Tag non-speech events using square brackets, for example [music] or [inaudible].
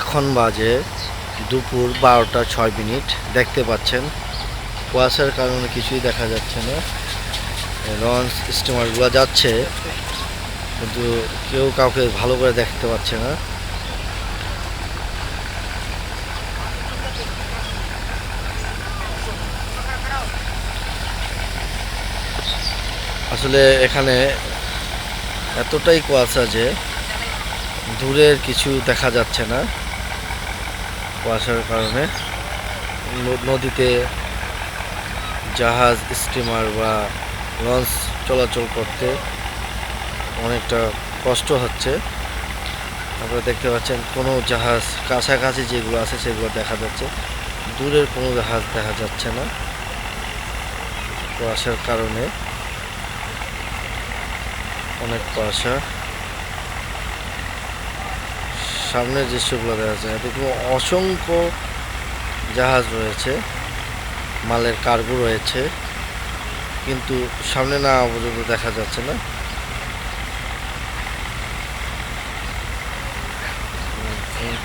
এখন বাজে দুপুর বারোটা ছয় মিনিট। দেখতে পাচ্ছেন, কুয়াশার কারণে কিছুই দেখা যাচ্ছে না। লঞ্চ স্টিমারগুলো যাচ্ছে, কিন্তু কেউ কাউকে ভালো করে দেখতে পাচ্ছে না। আসলে এখানে এতটাই কুয়াশা যে দূরের কিছু দেখা যাচ্ছে না কুয়াশার কারণে। নদীতে জাহাজ, স্টিমার বা লঞ্চ চলাচল করতে অনেকটা কষ্ট হচ্ছে। আপনারা দেখতে পাচ্ছেন কোনো জাহাজ কাছাকাছি যেগুলো আছে সেগুলো দেখা যাচ্ছে। দূরের কোনো জাহাজ দেখা যাচ্ছে না কুয়াশার কারণে। অনেক কুয়াশা। সামনের দৃশ্যগুলো দেখা যাচ্ছে দেখুন অসংখ্য জাহাজ রয়েছে মালের কার্গো রয়েছে কিন্তু সামনে না পর্যন্ত দেখা যাচ্ছে না [laughs] হুম, হুম।